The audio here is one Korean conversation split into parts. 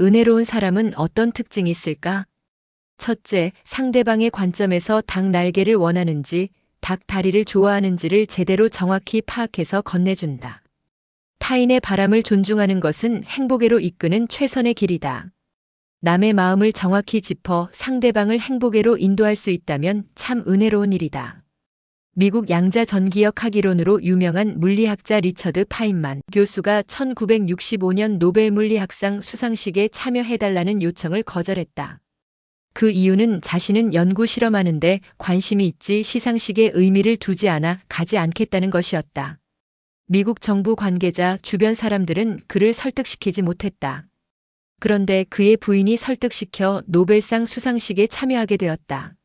은혜로운 사람은 어떤 특징이 있을까? 첫째, 상대방의 관점에서 닭 날개를 원하는지, 닭 다리를 좋아하는지를 제대로 정확히 파악해서 건네준다. 타인의 바람을 존중하는 것은 행복에로 이끄는 최선의 길이다. 남의 마음을 정확히 짚어 상대방을 행복에로 인도할 수 있다면 참 은혜로운 일이다. 미국 양자 전기역 학이론으로 유명한 물리학자 리처드 파인만 교수가 1965년 노벨 물리학상 수상식에 참여해달라는 요청을 거절했다. 그 이유는 자신은 연구 실험하는데 관심이 있지 시상식에 의미를 두지 않아 가지 않겠다는 것이었다. 미국 정부 관계자 주변 사람들은 그를 설득시키지 못했다. 그런데 그의 부인이 설득시켜 노벨상 수상식에 참여하게 되었다.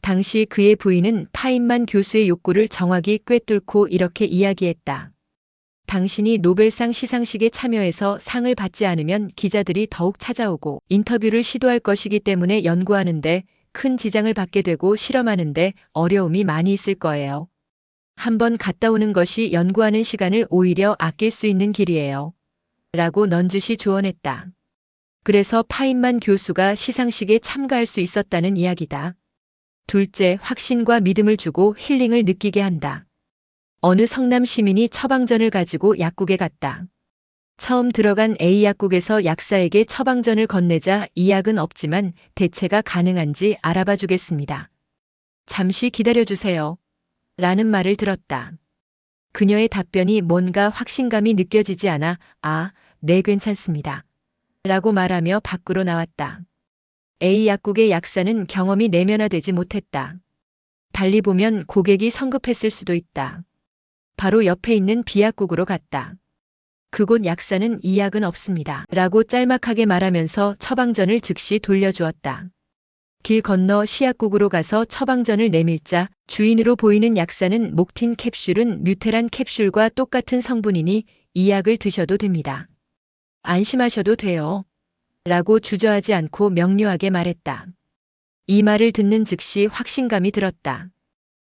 당시 그의 부인은 파인만 교수의 욕구를 정확히 꿰뚫고 이렇게 이야기했다. 당신이 노벨상 시상식에 참여해서 상을 받지 않으면 기자들이 더욱 찾아오고 인터뷰를 시도할 것이기 때문에 연구하는데 큰 지장을 받게 되고 실험하는데 어려움이 많이 있을 거예요. 한번 갔다 오는 것이 연구하는 시간을 오히려 아낄 수 있는 길이에요. 라고 넌주시 조언했다. 그래서 파인만 교수가 시상식에 참가할 수 있었다는 이야기다. 둘째, 확신과 믿음을 주고 힐링을 느끼게 한다. 어느 성남 시민이 처방전을 가지고 약국에 갔다. 처음 들어간 A 약국에서 약사에게 처방전을 건네자 이 약은 없지만 대체가 가능한지 알아봐 주겠습니다. 잠시 기다려 주세요. 라는 말을 들었다. 그녀의 답변이 뭔가 확신감이 느껴지지 않아 아, 네 괜찮습니다. 라고 말하며 밖으로 나왔다. A 약국의 약사는 경험이 내면화되지 못했다. 달리 보면 고객이 성급했을 수도 있다. 바로 옆에 있는 B약국으로 갔다. 그곳 약사는 이 약은 없습니다. 라고 짤막하게 말하면서 처방전을 즉시 돌려주었다. 길 건너 시약국으로 가서 처방전을 내밀자 주인으로 보이는 약사는 목틴 캡슐은 뮤테란 캡슐과 똑같은 성분이니 이 약을 드셔도 됩니다. 안심하셔도 돼요. 라고 주저하지 않고 명료하게 말했다. 이 말을 듣는 즉시 확신감이 들었다.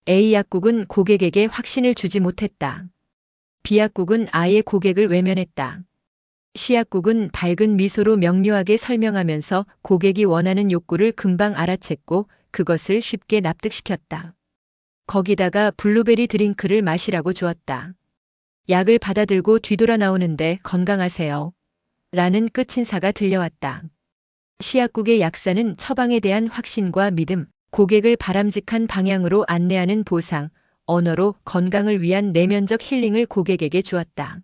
A 약국은 고객에게 확신을 주지 못했다. B 약국은 아예 고객을 외면했다. C 약국은 밝은 미소로 명료하게 설명하면서 고객이 원하는 욕구를 금방 알아챘고 그것을 쉽게 납득시켰다. 거기다가 블루베리 드링크를 마시라고 주었다. 약을 받아들고 뒤돌아 나오는데 건강하세요. 라는 끝인사가 들려왔다. 시약국의 약사는 처방에 대한 확신과 믿음, 고객을 바람직한 방향으로 안내하는 보상, 언어로 건강을 위한 내면적 힐링을 고객에게 주었다.